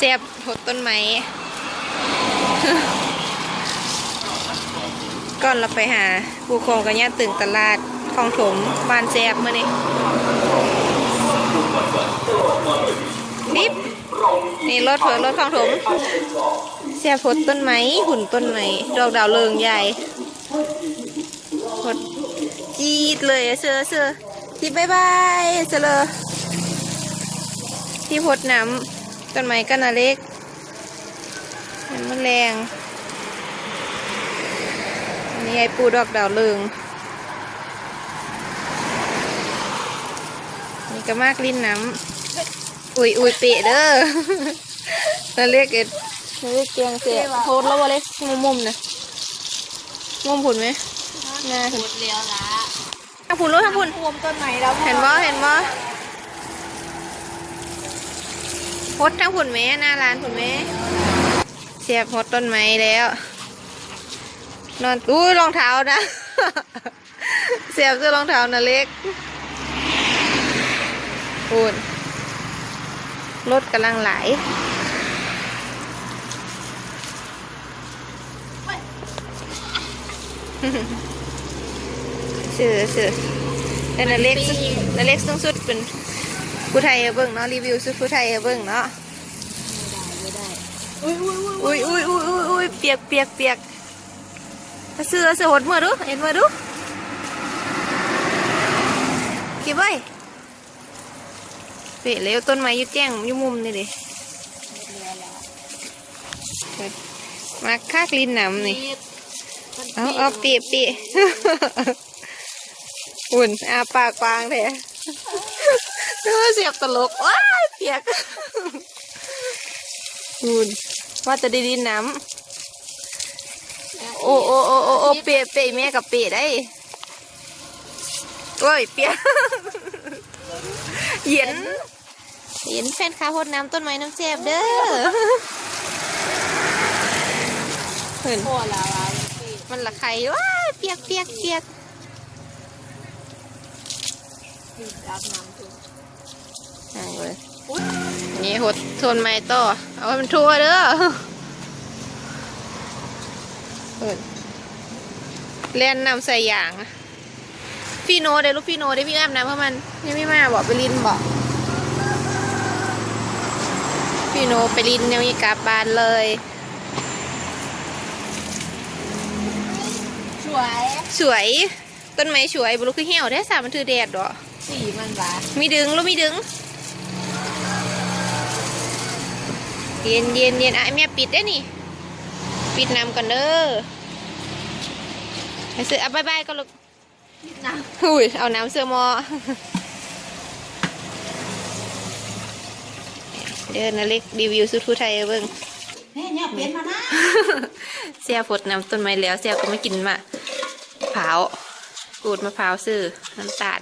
ฟนครับเสียบหดต้นไม้ ก่อนเราไปหาปูโคงกันย่าตึงตลาดคลองถมบ้านแซบมื่อนี่นิบนี่รถเผือรถคลองถมเสียบหดต้นไม้หุ่นต้นไม้ดอกดาวเริงใหญ่หดจีดเลยเสือเสือจีบายบายเสือเลยที่พดน้ำ ต้นไม้กันนะเล็กมันแมลงอันนี่ไอปูดอกดาวเรืองนี่ก็มากลิ้นน้ำอุ้ยอุ้ยเปะเด้อนั่นเรียกเอ็ดนั่นเรียกเกียงเสียโพดแล้ววะเลยมุมมุมๆนะมุมผุนไหมน่าพูดเลี้ยวละทางผุนรู้ทางผุนรวมต้นไม้แล้วเห็นบ่เห็นบ่โพดทางผุนไหมหน้าร้านผุนไหมเสียบพดต้นไม้แล้ว นอนอุ้ยรองเท้านะ เสียบเสื้อรองเท้านะเล็กปูนรถกำลังไหลชื่อชื่อแต่นาเล็กนาเล็กสูงสุดเป็น ผู้ไทยเอาเบิ่งเนาะรีวิวสุดผู้ไทยเอาเบิ่งเนาะไม่ได้อุ้ยอุ้ยอุ้ยอุ้ยอุ้ยอุ้ยอุ้ยเปียกเปียกเปียกเอาเสือเอาเสือหดมือดูเห็นมือดูกี่ใบเปะแล้วต้นไม้อยุดแจ้งอยุมุมนี่ดิเลี้ยวละมาคากลินน้ำนี่มันเอาเอาเปียเปียอุ่นอาปากกวางแท้เออเสี ยบตลกว้ายเปียกอุ่นว่าจะได้ดินน้ำโอ้โอ้โอ้โอ้โอ้เปียเปียแม่กับเปียได้โอ้ยเปียกเย็นเย็นแฟนค้าโหดน้ำต้นไม้น้ำแซ่บเด้อเห็นพอแล้วละมันละใครว้ายเปียกเปียกเปียกอาบน้ำ ทุกอ่างเลยนี่หดทนไม้ต่อ เอาให้มันทั่วเด้อเอิ้นเล่นนำใส่ยางอะพี่โนเดี๋ยวลูกพี่โนเดี๋ยวพี่อาบน้ำเพื่อมันยังไม่มาบอกไปลินบอกพี่โนไปลินยังมีกลับบ้านเลย สวย สวย ต้นไม้สวยบุรุษคือเหี่ยวได้สามันถือแดดดอกสีมันหวานมีดึงลูกมีดึง เย็นเย็นเย็นอะไอ้แม่ปิดได้นี่ ปิดน้ำก่อนเด้อไปซื้ออะบายบายก็ลูกนะอุ้ยเอาน้ำเสื้อหมอเดินนะเล็กรีวิวสุดผู้ไทยเบิ้งเฮ้ยเนี่ยเปลี่ยนมานะเสียฝดน้ำต้นไม้แล้วเสียก็ไม่กินมะพร้าวกูดมะพร้าวซื้อน้ำตาล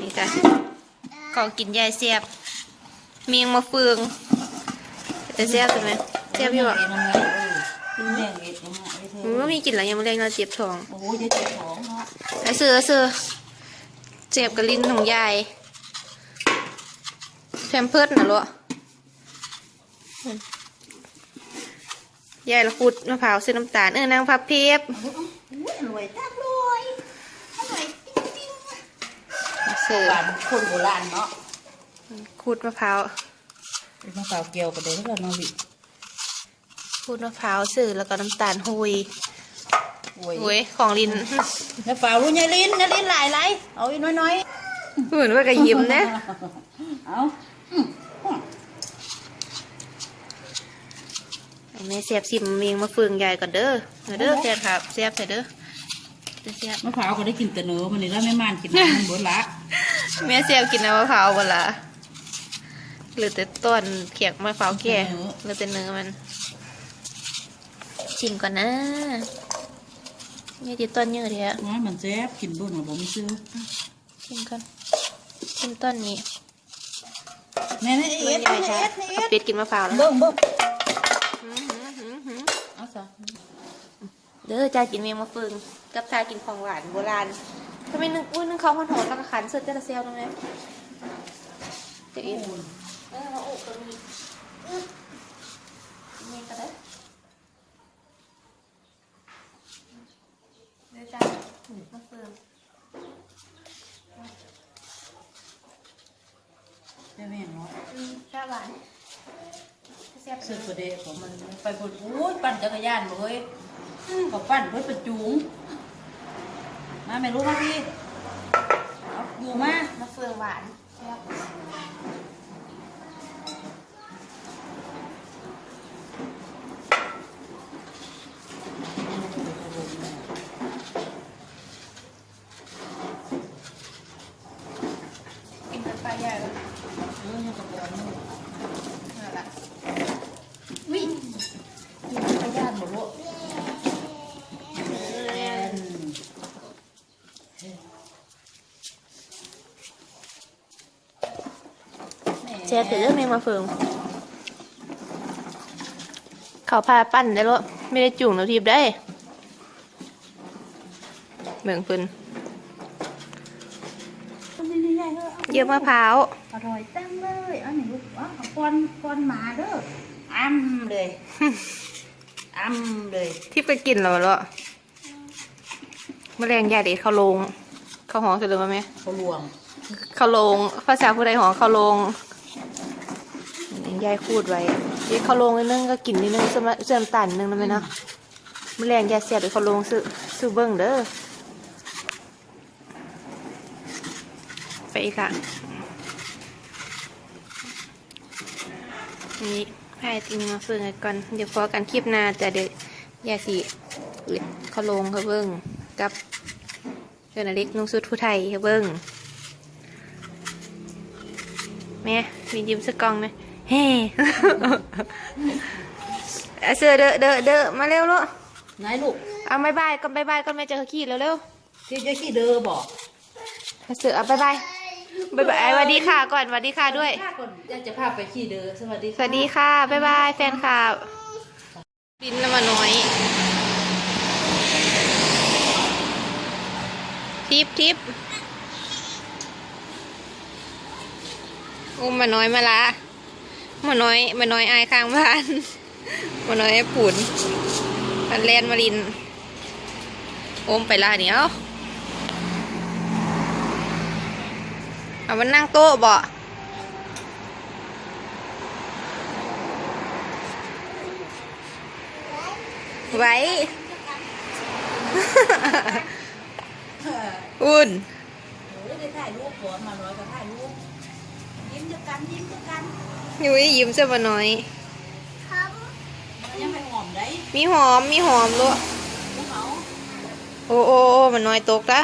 นี่จ้ะของกินยายเสียบ เมียงมะเฟือง จะเสียบใช่ไหมเสียบอยู่อะเลี้ยงเอ็ดยังไงเธอมันไม่มีกลิ่นอะไรยังไม่เล่นเราเจ็บท้องโอ้ยจะเจ็บท้องเนาะไอ้เสือไอ้เสือเจ็บกับลิ้นของยายแพมเพิร์ดนะลูกยายละขุดมะพร้าวซื้อน้ำตาลเออนางพับเพียบรวยจังรวยอร่อยจริงเสือๆบ้านคนโบราณเนาะขุดมะพร้าว มะพร้าวเกี่ยวกันเลยแล้วน้องบิขุดมะพร้าวซื้อแล้วก็น้ำตาลหุยโอ้ยหุยของลิ้นมะพร้าวรู้ยายลิ้นยายลิ้นหลายไรเอาอีกน้อยเหมือนว่ากระยิ้มนะๆเอาแม่เสียบซิมเมียงมาเฟืองยายก่อนเด้อเอาเด้อเสียบครับเสียบใส่เด้อเสียบมะพร้าวก็ได้กินแต่เนื้อมันนี่แล้วไม่ม่านกินน้ำมันเบดละแม่เสียบกินน้ำมะพร้าวบ่ละ หรือแต่ต้นเขียกมะพร้าวแก่หรือแต่เนื้อมัน ชิมก่อนนะไม่ติดต้นเยอะเดียวน้อยมันแซ่บกินเบิ่งอะบ่มีซื้อชิมก่อนชิมต้นนี้แม่นี่เอ็ดยายนี่ค่ะเอ็ดนี่เอาเอ็ดเป็ดกินมะพร้าวแล้วเบิ่งเบิ่งอื้อหือหือหือเอาซะเด้อจ้ากินเมียงมะเฟืองกับชากินของหวานโบราณทำไมนึกอุ้ยนึกเขาวหอนๆแล้วก็ขันเสื้อเจ้าเซลตรงนี้จะอิน కొన్ని ఉన్నాయి కదా లేదా เดี๋ยวแม่เนาะชาหวานเสียบสุดประเดี๋ยวมันไปกดอู้ปั่นจักรยานเฮ้ยก็ปั่นเพื่อประจุงมาไม่รู้มาพี่เอยู่มามาเฟืองหวานเสียบ แช่ถือเรื่องในมาเฟิงเขาพาปั้นได้แล้วไม่ได้จุ่งแล้วทีบได้เบิ่งเพิ่นนี่นี่ใหญ่เลยเยอะมะพร้าว อร่อยจังเลยเอันนี้ลูกอ๋อเอาก้อนก้อนหมาเด้ออ้ำเลยอ้ำเลยที่ไปกินแล้วเหรอแมลงยาเด็ดเขาลง เขาหองเสร็จเลยไหมเขาลวง เขาลง ภาษาผู้ใดหองเขาลงนี่ ยายพูดไว้เดี๋ยวเขาลงนิดนึงก็กินนิดนึงเสื่อมเสื่อมตันนึงนะไหมเนาะแมลงยาเสียบเดี๋ยวเขาลงซื้อซื้อเบิ้งเด้อไปอีกค่ะนี่ให้ติงมาฝึกกันก่อนเดี๋ยวพอกันคลิปหน้าแต่เดี๋ยวยาสีอึดเขาลงเขาเบิ้งกับเจ้าหน้าเล็กนุ่งสุดผู้ไทยเขาเบิ้งแม่มียิ้มสักกล้องไหม เฮ้เอาเสือเด้อเด้อเด้อมาเร็วลูกไหนลูกเอาบายบายก่อนบายบายก่อนแม่เจอเขาขี้เร็วเร็วที่จะขี้เด้อบอกๆเอาเสือเอาบายบายบายบายสวัสดีค่ะก่อนสวัสดีค่ะด้วยข้าก่อนอยากจะพาไปขี้เด้อสวัสดีสวัสดีค่ะบายบายแฟนค่ะบินแล้วมาน้อยทิปทิปอุ้มมาน้อยมาละ มาน้อยมาน้อยอายข้างบ้านมาน้อยปุ่นมันแลนมาลินโอมไปละเดี๋ยเอามันนั่งโต๊ะบ่ไว้ อุ่นเออได้ถ่ายรูปหัวมาน้อยก็ถ่ายรูปยิ้มจะกันยิ้มจะกัน ยุ้ยยิ้มเสื้อมาน้อยยังไม่หอมได้มีหอม มีหอมลูกพวกเขาโอ้โอ้โอ้มันน้อยตกละ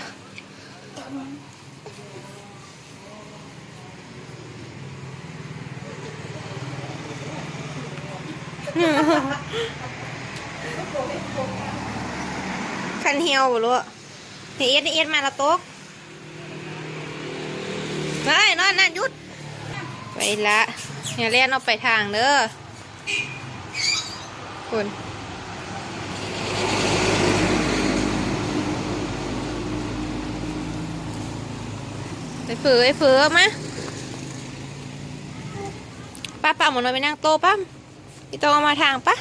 คันเหี่ยวบ่ลูกเฮ็ดเอ็ดมาละตกเฮ้ยนอนนั่นหยุด ไปละอย่าเล่นเอาไปทางเด้อคุณไปเผือไปเผือมาป้าป้าหมอนอยไปนั่งโต๊ะป้าพี่โตเอามาทางปะ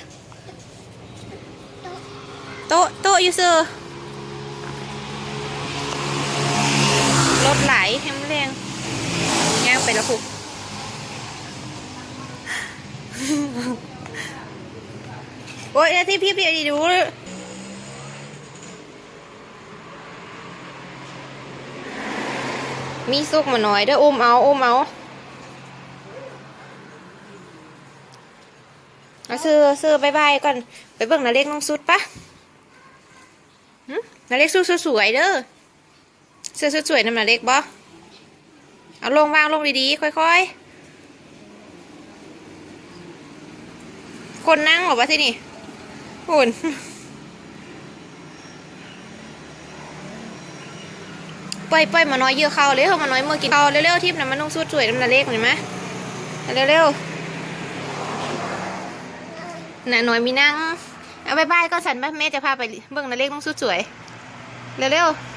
โต๊ะโต๊ะอยู่ซอร์รถไหลแฮมแรงย่างไปแล้วคุก โอ้ยที่พี่พี่ดูมีสุกมาหน่อยเด้ออุ้มเอาอุ้มเอาเอาซื้อซื้อบายบายก่อนไปเบิ่งนาเล็กน้องสุดปะนาเล็กสุดสวยเด้อเสื้อสวยๆน้ำนาเล็กบ่เอาลงวางลงดีๆค่อยๆ คนนั่งเหรอวะที่นี่หุ่นปล่อยปล่อยมาน้อยเยอะเข้าเลยเขามาน้อยเมื่อกินเข้าเร็วๆทิพย์นะมันต้องสู้สวยน้ำหนเล็กเห็นไหมเร็วๆน่ะน้อยมีนั่งเอาบายบายก็สันไปแม่จะพาไปเบิ่งนาเล็กต้องสู้สวยเร็วๆ